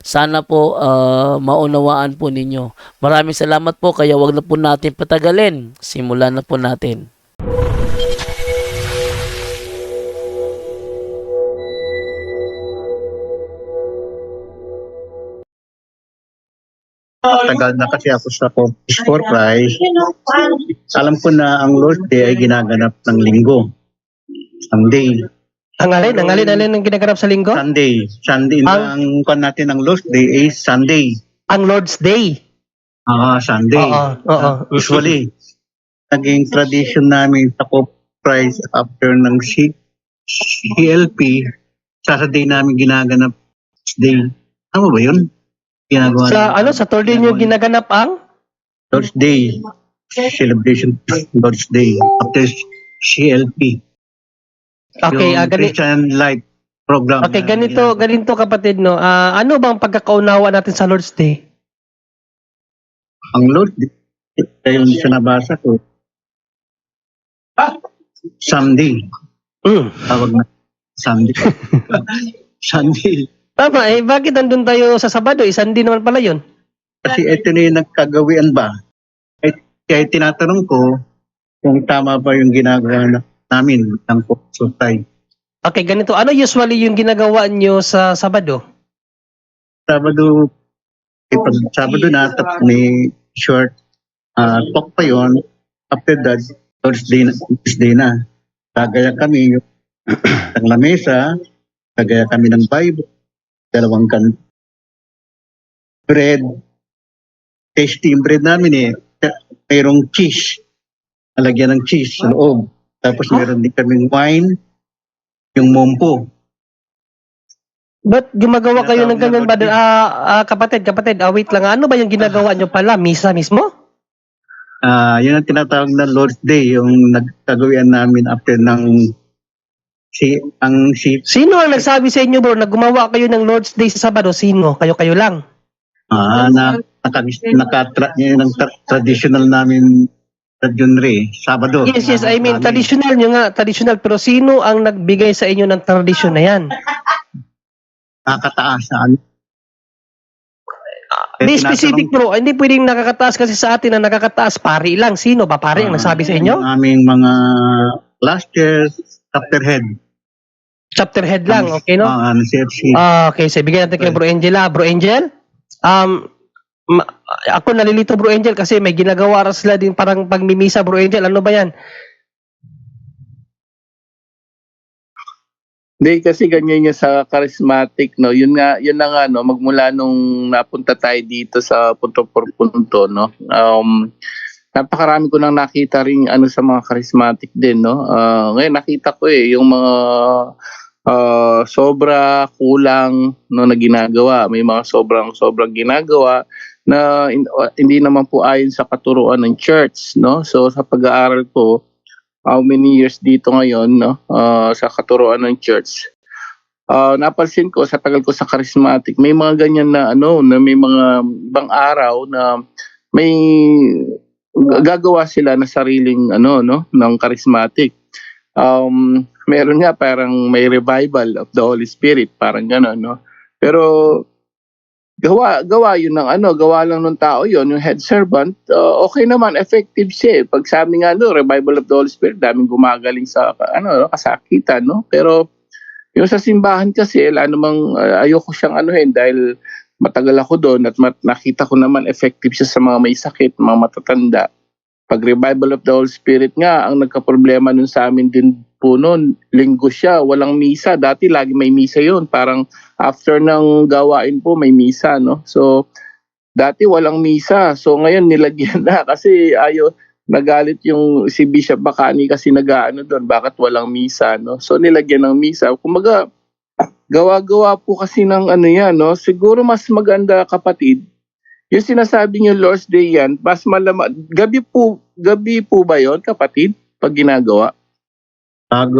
Sana po ah, maunawaan po ninyo. Maraming salamat po kaya wag na po natin patagalin. Simulan na po natin. Tagal na kasi ako sa Sport Prize. Alam ko na ang Lord's Day ay ginaganap ng linggo. Sunday. Ang alin, ang alin, alin ang ginaganap sa linggo? Sunday. Sunday. Ang- Ang, kan natin ng Lord's Day is Sunday. Ang Lord's Day. Ah, Sunday. Oo, oo. Usually, naging tradition namin sa Prize after ng C- CLP, Saturday namin ginaganap Day. Ano ba yun? Ginagawa Sa namin. ano, sa third day nyo ginaganap ang? Lord's Day. Celebration of Lord's Day after CLP. Okay, yung ah, gani- Christian Light program. okay, na ganito, ginagawa. ganito kapatid, no? Ah, ano bang pagkakaunawa natin sa Lord's Day? Ang Lord, ay yung sinabasa ko. Sunday. Mm. Tawag na Sunday. Sunday. Tama, eh, bakit nandun tayo sa Sabado? Isang din naman pala yun. Kasi ito na yung nagkagawian ba? Ay, kaya tinatanong ko kung tama ba yung ginagawa na, namin ng Sutay. Okay, ganito. Ano usually yung ginagawa nyo sa Sabado? Sabado, eh, pag Sabado na, tapos may short uh, talk pa yon After that, Thursday na, Thursday na. Kagaya kami, yung ng lamesa, kagaya kami ng Bible, dalawang kan bread, tasty yung bread namin eh. Mayroong cheese, nalagyan ng cheese sa loob. Tapos meron din kaming wine, yung mompo. Ba't gumagawa kayo ng ganyan ba? Ah, ah, kapatid, kapatid, ah, wait lang. Ano ba yung ginagawa nyo pala? Misa mismo? Ah, yun ang tinatawag na Lord's Day, yung nagkagawian namin after ng si ang si Sino ang nagsabi sa inyo bro na gumawa kayo ng Lord's Day sa Sabado? Sino? Kayo-kayo lang. ah, na naka, naka tra, yun ang tra- traditional namin Radyon Sabado. Yes, yes. I mean, Namin. traditional nyo nga. Traditional. Pero sino ang nagbigay sa inyo ng tradisyon na yan? Nakakataas na ano. Eh, Hindi specific bro. Hindi pwedeng nakakataas kasi sa atin na nakakataas. Pari lang. Sino ba pari ang ah, nagsabi sa inyo? Ang aming mga last year's chapter head. Chapter head lang. Okay, no? Ah, ano, CFC. Ah, okay. So, bigyan natin kay Bro Angel. ah. Bro Angel? Um, ma- ako nalilito Bro Angel kasi may ginagawa rin sila din parang pagmimisa Bro Angel. Ano ba yan? Hindi kasi ganyan yung sa charismatic no. Yun nga yun na nga no magmula nung napunta tayo dito sa punto por punto no. Um napakarami ko nang nakita rin ano sa mga charismatic din no. Ah, ngayon nakita ko eh yung mga ah, sobra kulang no na ginagawa. May mga sobrang sobrang ginagawa na hin- hindi naman po ayon sa katuruan ng church no. So sa pag-aaral ko how many years dito ngayon no ah, sa katuruan ng church Ah, napansin ko sa tagal ko sa charismatic may mga ganyan na ano na may mga ibang araw na may gagawa sila na sariling ano no ng charismatic um meron nga parang may revival of the Holy Spirit parang gano'n no? Pero gawa gawa yun ng ano gawa lang ng tao yon yung head servant uh, okay naman effective siya eh. pag sa amin nga no revival of the Holy Spirit daming gumagaling sa ano no, kasakitan no? Pero yung sa simbahan kasi wala namang uh, ayoko siyang anuhin dahil matagal ako doon at mat- nakita ko naman effective siya sa mga may sakit mga matatanda. Pag revival of the Holy Spirit nga ang nagka-problema nun sa amin din po noon linggo siya walang misa dati lagi may misa yon parang after ng gawain po may misa no so dati walang misa so ngayon nilagyan na kasi ayo nagalit yung si Bishop Bacani kasi nag-ano doon, bakit walang misa, no? So nilagyan ng misa. Kumaga, gawa-gawa po kasi ng ano yan, no? Siguro mas maganda kapatid, yung sinasabi niyo Lord's Day yan, mas malama, gabi po, gabi po ba yon kapatid, pag ginagawa? Pag,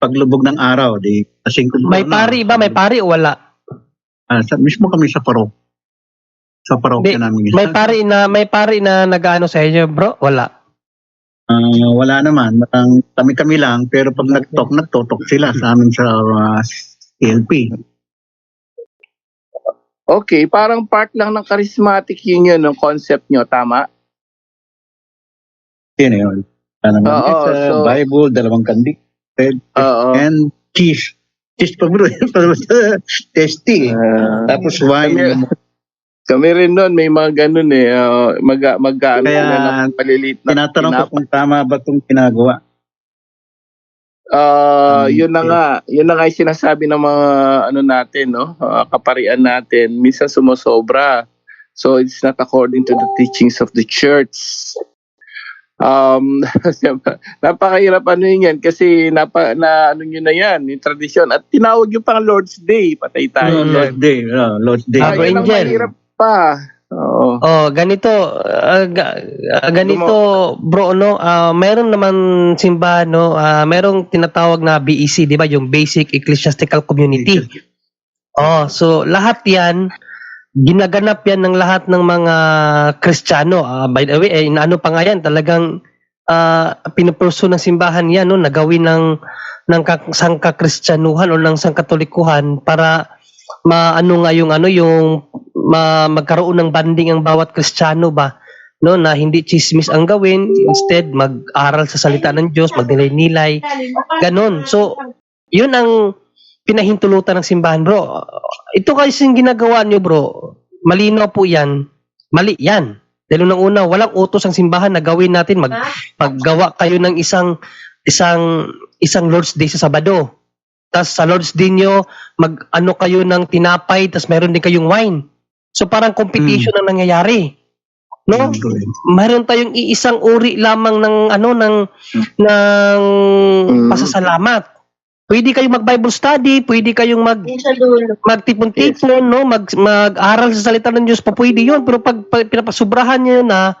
paglubog ng araw, di kasing May pari ba? May pari o wala? Ah, sa, mismo kami sa parok. Sa parokya Di, namin. May pari na may pari na nag-ano sa inyo, bro? Wala. Ah, wala naman. Parang kami-kami lang. Pero pag nag-talk, nagtotok sila sa amin sa ah, PLP. Okay, parang part lang ng charismatic union ng concept nyo, tama? Yun yun. Naman, Oo, sa so- Bible, dalawang kandi. Oo. And cheese. Cheese pa bro. Tasty. Ah, Tapos wine. Kami- kami rin noon, may mga ganun eh. Uh, mag, mag, Kaya, na ng paliliit na Tinatanong ko kung tama ba itong ginagawa. Mm, yun na nga, yun na nga yung sinasabi ng mga ano natin, no? Ah, kaparian natin, minsan sumosobra. So it's not according to the teachings of the church. Um, napakahirap ano yun yan kasi napa, na ano yun na yan, yung tradisyon. At tinawag yung pang Lord's Day, patay tayo. No, Lord's Day. No, Lord's Day. Ah, yun ang mahirap pa. Oo. Oh, ganito, ga- ah, ganito bro no, ah, meron naman simbahan no, ah, merong tinatawag na BEC, 'di ba, yung Basic Ecclesiastical Community. Oh, so lahat 'yan ginaganap 'yan ng lahat ng mga Kristiyano. Ah, by the way, eh, ano pa nga 'yan, talagang ah pinupurso ng simbahan 'yan no, nagawin ng ng ka- sangkakristyanuhan o ng sangkatolikuhan para maano nga yung ano yung ma, magkaroon ng banding ang bawat Kristiyano ba no? Na hindi chismis ang gawin instead mag-aral sa salita ng Diyos magnilay-nilay ganon. So yun ang pinahintulutan ng simbahan bro ito kasi yung ginagawa niyo bro malinaw po yan mali yan dahil unang una walang utos ang simbahan na gawin natin mag paggawa kayo ng isang isang isang Lord's Day sa Sabado tas sa Lord's Day nyo mag ano kayo ng tinapay tas meron din kayong wine. So parang competition ang nangyayari. No? Meron tayong iisang uri lamang ng ano ng ng Mm. pasasalamat. Pwede kayong mag-Bible study, pwede kayong mag magtipon-tipon, no? Mag mag-aral sa salita ng Diyos pa pwede 'yun, pero pag, pag pinapasubrahan niyo na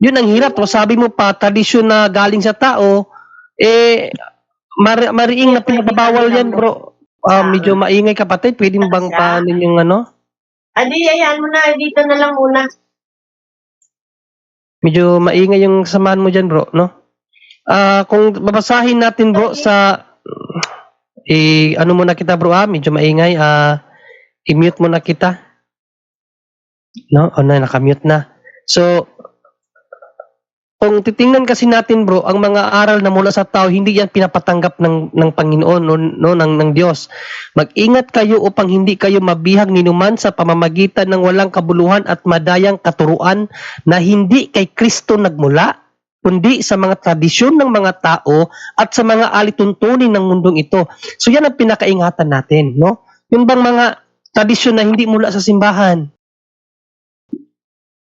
yun ang hirap. Sabi mo pa, tradisyon na galing sa tao, eh, mari, mariing na pinababawal yan, bro. Ah, medyo maingay kapatid. Pwede mo bang paano yung ano? Adi, ayan mo na. Dito na lang muna. Medyo maingay yung samahan mo dyan, bro, no? Ah, kung babasahin natin, bro, sa eh, ano muna kita, bro, ah, medyo maingay. Ah, i-mute muna kita. No? O na, nakamute na. So, kung titingnan kasi natin bro, ang mga aral na mula sa tao, hindi yan pinapatanggap ng, ng Panginoon no, no, ng, ng Diyos. Mag-ingat kayo upang hindi kayo mabihag ninuman sa pamamagitan ng walang kabuluhan at madayang katuruan na hindi kay Kristo nagmula, kundi sa mga tradisyon ng mga tao at sa mga alituntunin ng mundong ito. So yan ang pinakaingatan natin, no? Yun bang mga tradisyon na hindi mula sa simbahan?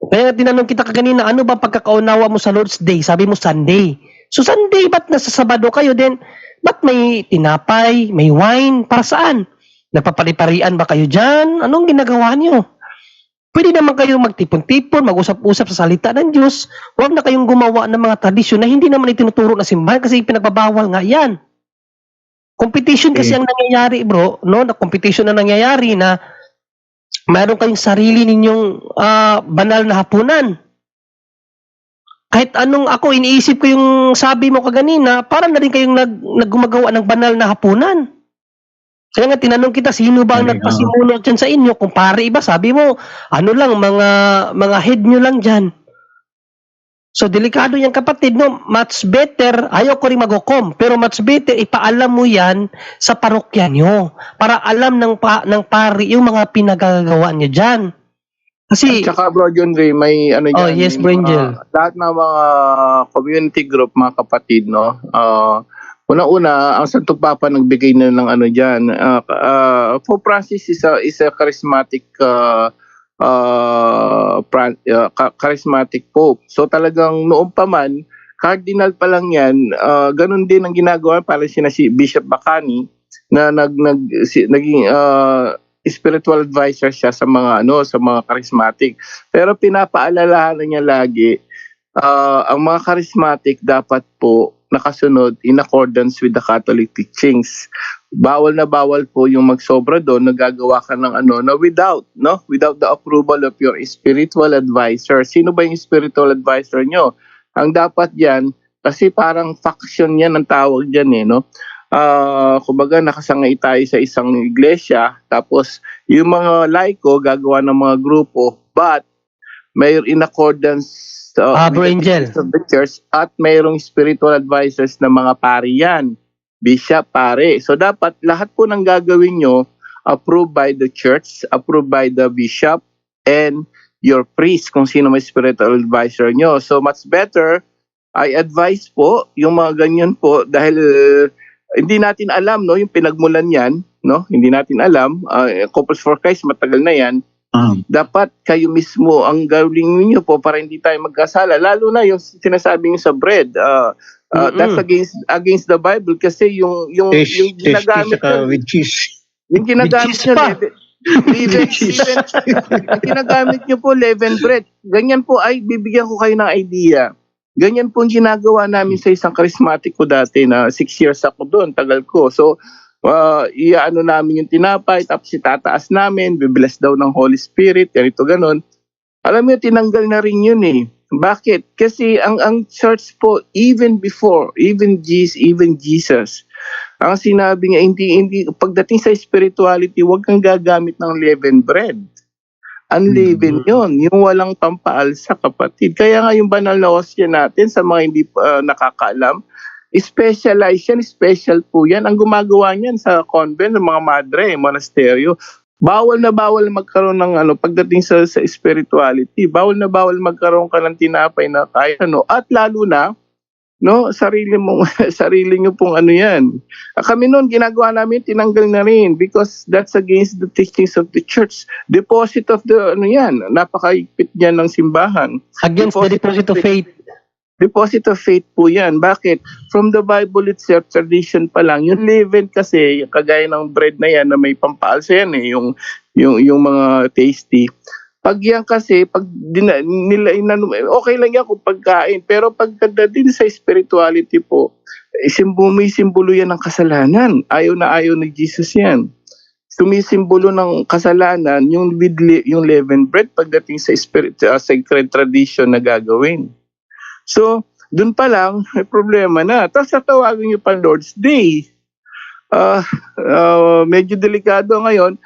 Kaya tinanong kita kaganina, ano ba pagkakaunawa mo sa Lord's Day? Sabi mo Sunday. So Sunday, ba't nasa Sabado kayo din? Ba't may tinapay, may wine? Para saan? Nagpapaliparian ba kayo dyan? Anong ginagawa niyo? Pwede naman kayo magtipon-tipon, mag-usap-usap sa salita ng Diyos. Huwag na kayong gumawa ng mga tradisyon na hindi naman itinuturo na simbahan kasi pinagbabawal nga yan. Competition kasi Eh. ang nangyayari bro, no? Na competition na nangyayari na mayroon kayong sarili ninyong ah, banal na hapunan. Kahit anong ako iniisip ko yung sabi mo kaganina, para na rin kayong nag, naggumagawa ng banal na hapunan. Kaya nga tinanong kita, sino ba ang Galing, nagpasimuno dyan sa inyo? Kung pare iba, sabi mo, ano lang, mga, mga head nyo lang dyan. So, delikado yan kapatid, no? Much better, ayaw ko rin mag-hukom, pero much better, ipaalam mo yan sa parokya nyo para alam ng, pa, ng pari yung mga pinagagawa nyo dyan. Kasi, Tsaka bro John Ray, may ano Oh, dyan, yes, yung bro mga- Angel. lahat ng mga community group, mga kapatid, no? Uh, Una-una, ang Santo Papa nagbigay na ng ano dyan. Uh, uh, Pope Francis is a, is a charismatic uh, uh, pra- uh, charismatic pope. So talagang noon pa man, cardinal pa lang yan, uh, ganun din ang ginagawa para sina si Bishop Bacani na nag, nag si, naging uh, spiritual advisor siya sa mga ano sa mga charismatic. Pero pinapaalalahanan niya lagi uh, ang mga charismatic dapat po nakasunod in accordance with the Catholic teachings. Bawal na bawal po yung magsobra doon, nagagawa ka ng ano, na without, no? Without the approval of your spiritual advisor. Sino ba yung spiritual advisor nyo? Ang dapat yan, kasi parang faction yan ang tawag dyan eh, no? Ah, kumbaga nakasangay tayo sa isang iglesia, tapos yung mga laiko gagawa ng mga grupo, but may in accordance uh, Ah, Bro the Angel. of the church at mayroong spiritual advisors na mga pari yan. Bishop, pare. So dapat lahat po ng gagawin nyo approved by the church, approved by the bishop, and your priest kung sino may spiritual advisor nyo. So much better, I advise po yung mga ganyan po dahil uh, hindi natin alam no yung pinagmulan yan no hindi natin alam uh, Couples for Christ matagal na yan Ah, dapat kayo mismo ang gawin niyo po para hindi tayo magkasala. Lalo na yung sinasabi niyo sa bread uh, uh, that's against against the Bible kasi yung yung tasty, yung ginagamit saka niyo with cheese. yung ginagamit niyo leaven, yung ginagamit niyo po leaven bread. Ganyan po ay bibigyan ko kayo ng idea. Ganyan po ang ginagawa namin sa isang charismatic ko dati na six years ako doon tagal ko. So uh, iaano namin yung tinapay, tapos itataas namin, bibless daw ng Holy Spirit, ganito ganon. Alam mo, tinanggal na rin yun eh. Bakit? Kasi ang ang church po, even before, even Jesus, even Jesus, ang sinabi niya, hindi, hindi, pagdating sa spirituality, huwag kang gagamit ng leavened bread. Unleavened yun, yung walang pampaalsa kapatid. Kaya nga yung banal na hostia natin sa mga hindi uh, nakakaalam, specialized yan, special po yan. Ang gumagawa niyan sa convent, ng mga madre, monasteryo, bawal na bawal magkaroon ng ano pagdating sa, sa spirituality. Bawal na bawal magkaroon ka ng tinapay na kaya ano. At lalo na, no, sarili mo sarili niyo pong ano yan. Ah, Kami noon ginagawa namin tinanggal na rin because that's against the teachings of the church. Deposit of the ano yan, napakaigpit niyan ng simbahan. Against the deposit of faith. Deposit of faith po yan. Bakit? From the Bible itself, tradition pa lang. Yung leaven kasi, kagaya ng bread na yan na may pampaalsa yan eh, yung, yung, yung mga tasty. Pag yan kasi, pag dina, nila, inano, okay lang yan kung pagkain. Pero pag din sa spirituality po, eh, simbo, may simbolo yan ng kasalanan. Ayaw na ayaw ni Jesus yan. Sumisimbolo ng kasalanan yung yung leavened bread pagdating sa spirit uh, sacred tradition na gagawin. So, dun pa lang, may problema na. Tapos tatawagin nyo pa Lord's Day. Ah, ah, medyo delikado ngayon.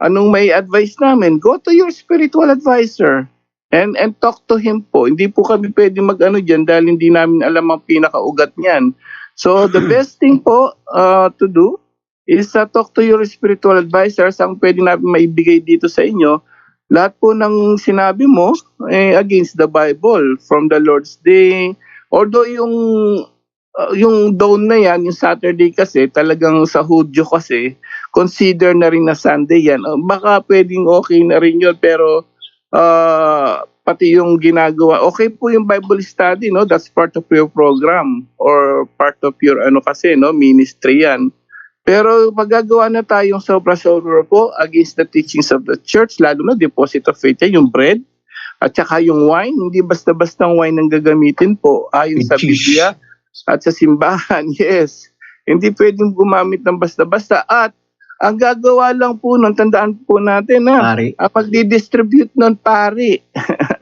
Anong may advice namin? Go to your spiritual advisor and and talk to him po. Hindi po kami pwede mag-ano dyan dahil hindi namin alam ang pinakaugat niyan. So, the best thing po ah, to do is uh, talk to your spiritual advisors. Ang pwede namin maibigay dito sa inyo lahat po ng sinabi mo eh, against the Bible from the Lord's Day. Although yung uh, yung dawn na yan, yung Saturday kasi, talagang sa Hudyo kasi, consider na rin na Sunday yan. Uh, baka pwedeng okay na rin yun, pero uh, pati yung ginagawa, okay po yung Bible study, no? That's part of your program or part of your ano kasi, no? Ministry yan. Pero magagawa na tayong sobra-sobra po against the teachings of the church, lalo na deposit of faith yung bread, at saka yung wine, hindi basta-bastang wine ang gagamitin po, ayon sa. Biblia at sa simbahan, yes. Hindi pwedeng gumamit ng basta-basta at ang gagawa lang po nun, tandaan po natin na Pare. ang pagdi-distribute nun pare.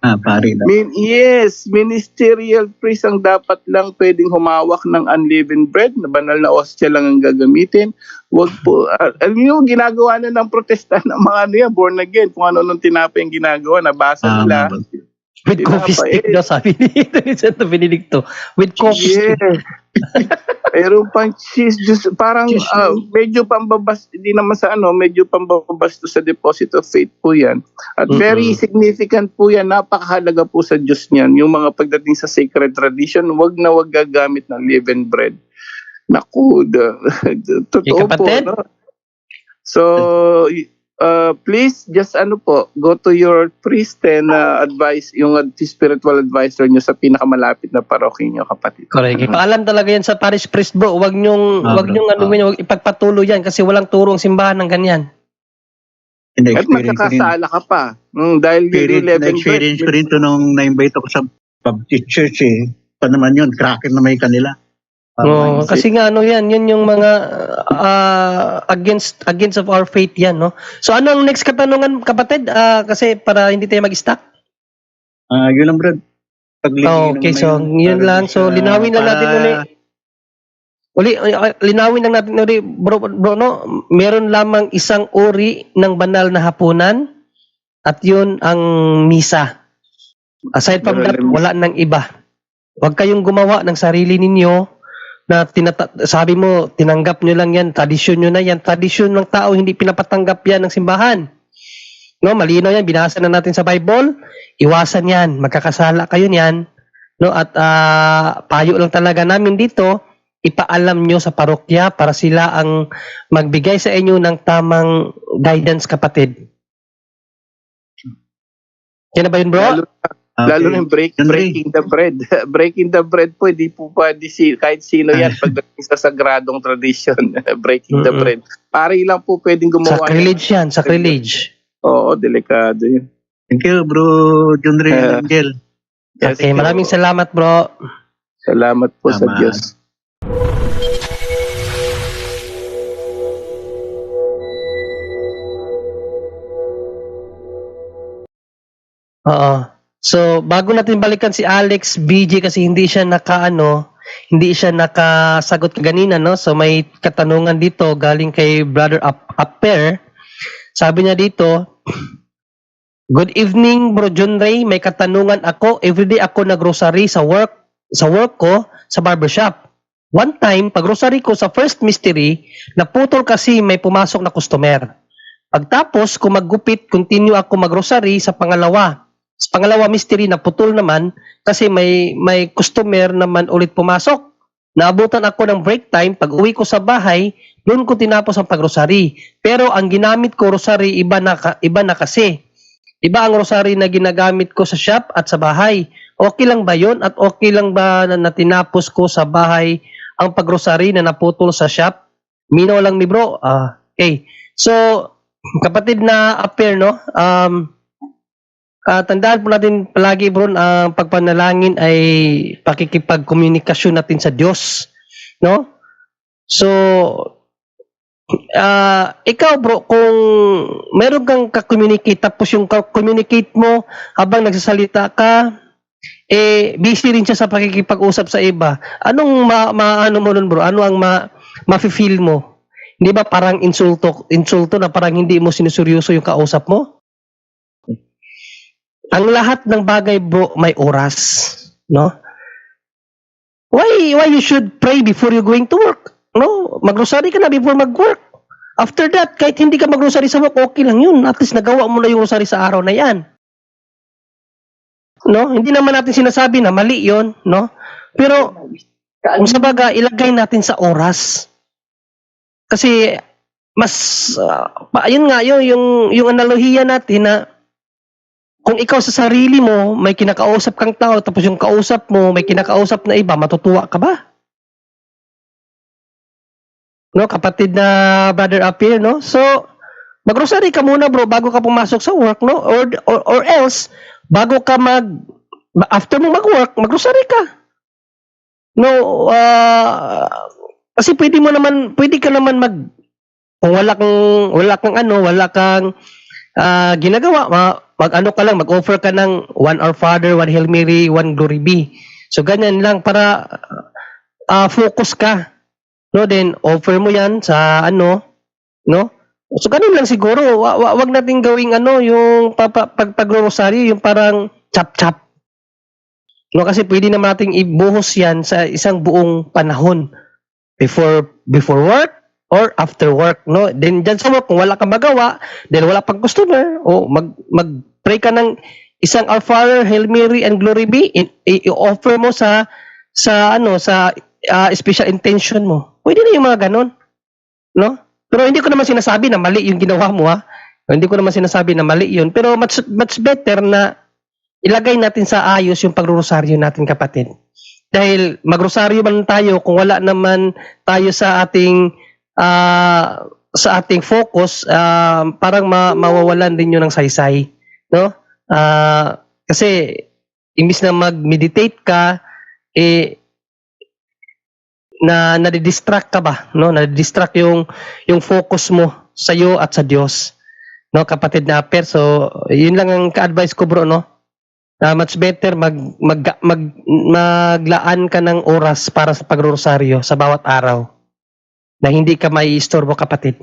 Ah, pare. daw. Min yes, ministerial priest ang dapat lang pwedeng humawak ng unleavened bread, na banal na hostia lang ang gagamitin. Wag po, uh, alam niyo, ginagawa na ng protestant ng mga ano yan, born again, kung ano nung tinapay yung ginagawa, nabasa Ah, nila. mabag- With coffee stick daw sabi ni Santo Benedicto. With coffee stick. Yeah. Pero pang cheese juice, parang Cheese ah, medyo pambabas, hindi naman sa ano, medyo pambabasto sa deposit of faith po yan. At very Mm-mm. significant po yan, napakahalaga po sa Diyos niyan. Yung mga pagdating sa sacred tradition, wag na wag gagamit ng leavened bread. Naku, totoo po. No? So, uh, please just ano po, go to your priest and uh, advise yung ad- spiritual advisor nyo sa pinakamalapit na parokya nyo, kapatid. Correct. Mhm. Paalam talaga yan sa parish priest bro. Huwag niyong, Ah, huwag bro. ano, Ah. wag ipagpatuloy yan kasi walang turong simbahan ng ganyan. At In-experience ko rin. magkakasala ka pa. Mm, dahil yung Experience, 11 experience ko rin to nung na-invite ako sa Baptist Church eh. Pa naman yun, cracker na may kanila. Oo, kasi nga ano yan, yan yung mga ah, against against of our faith yan, no? So ano ang next katanungan kapatid? Ah, kasi para hindi tayo mag-stuck. Ah, yun lang bro. Paglilingin Oh, okay, so yun, yun lang. So linawin lang natin para- uli. Uli, uh, linawin lang natin uli, bro, bro, no? Meron lamang isang uri ng banal na hapunan at yun ang misa. Aside from that, wala nang iba. Huwag kayong gumawa ng sarili ninyo na tinata- sabi mo, tinanggap nyo lang yan, tradisyon nyo na yan. Tradisyon ng tao, hindi pinapatanggap yan ng simbahan. No, malinaw yan, binasa na natin sa Bible. Iwasan yan, magkakasala kayo niyan. No, at ah, payo lang talaga namin dito, ipaalam nyo sa parokya para sila ang magbigay sa inyo ng tamang guidance kapatid. Yan na ba yun bro? Lalo, Okay. lalo yung break, rin. breaking the bread. breaking the bread po, hindi po pwede si, kahit sino yan pagdating sa sagradong tradition. breaking the bread. Pari lang po pwedeng gumawa. Sacrilege yan, sacrilege. Oo, delikado yun. Thank you bro, John Ray Eh, Angel. Yes, Okay, maraming salamat bro. Salamat po sa Salamat. Diyos. Oo. So, bago natin balikan si Alex BJ kasi hindi siya nakaano, hindi siya nakasagot kanina, no? So, may katanungan dito galing kay Brother Upper. Sabi niya dito, Good evening, Bro John Ray. May katanungan ako. Everyday ako nag-grocery sa work, sa work ko sa barbershop. One time, pag grocery ko sa first mystery, naputol kasi may pumasok na customer. Pagtapos, kung maggupit, continue ako mag-grocery sa pangalawa. Sa pangalawa mystery, naputol naman kasi may may customer naman ulit pumasok. Naabutan ako ng break time. Pag uwi ko sa bahay, doon ko tinapos ang pag-rosary. Pero ang ginamit ko rosary, iba na, iba na kasi. Iba ang rosary na ginagamit ko sa shop at sa bahay. Okay lang ba yon At okay lang ba na, na tinapos ko sa bahay ang pag-rosary na naputol sa shop? Mino lang ni bro. Ah, okay. So, kapatid na appear, no? Um, ah, tandaan po natin palagi bro, ang pagpanalangin ay pakikipagkomunikasyon natin sa Diyos, no? So, ah, ikaw bro, kung meron kang ka-communicate tapos yung ka-communicate mo habang nagsasalita ka, eh busy rin siya sa pakikipag-usap sa iba. Anong ma, ma- ano mo nun bro? Ano ang ma, mafe-feel mo? Hindi ba parang insulto, insulto na parang hindi mo sinuseryoso yung kausap mo? Ang lahat ng bagay bro may oras, no? Why why you should pray before you going to work? No, magrosary ka na before mag-work. After that, kahit hindi ka magrosary sa work, okay lang yun. At least nagawa mo na yung rosary sa araw na yan. No, hindi naman natin sinasabi na mali yon, no? Pero kung sa baga, ilagay natin sa oras. Kasi mas ah, pa, yun nga yun, yung yung analohiya natin na kung ikaw sa sarili mo may kinakausap kang tao tapos yung kausap mo may kinakausap na iba, matutuwa ka ba? No, kapatid na brother up here, no? So, magrosary ka muna bro bago ka pumasok sa work, no? Or or, or else bago ka mag after mo mag-work, magrosary ka. No, ah, kasi pwede mo naman, pwede ka naman mag kung wala kang wala kang ano, wala kang ah, ginagawa, ma- mag ano ka lang, mag-offer ka ng one Our Father, one Hail Mary, one Glory Be. So ganyan lang para ah, focus ka. No, then offer mo 'yan sa ano, no? So ganun lang siguro, wa, wa, wag nating gawing ano, yung papa, pag pag-rosaryo, yung parang chap-chap. No, kasi pwede naman nating ibuhos 'yan sa isang buong panahon before before work or after work, no? Then dyan sa work, kung wala kang magawa, then wala pang customer, o mag mag-pray ka ng isang Our Father, Hail Mary, and Glory Be, i-offer mo sa sa ano sa ah, special intention mo. Pwede na yung mga ganon, no? Pero hindi ko naman sinasabi na mali yung ginawa mo ha. Hindi ko naman sinasabi na mali yun, pero much, much better na ilagay natin sa ayos yung pagrosaryo natin kapatid. Dahil magrosaryo man tayo kung wala naman tayo sa ating ah, sa ating focus, ah, parang ma- mawawalan din yun ng saysay. No? Ah, kasi imbis na mag-meditate ka, eh, na nadidistract ka ba no nadidistract yung yung focus mo sa iyo at sa Diyos no kapatid na per so yun lang ang ka-advise ko bro no na much better mag, mag, mag maglaan ka ng oras para sa pagrosaryo sa bawat araw na hindi ka may istorbo kapatid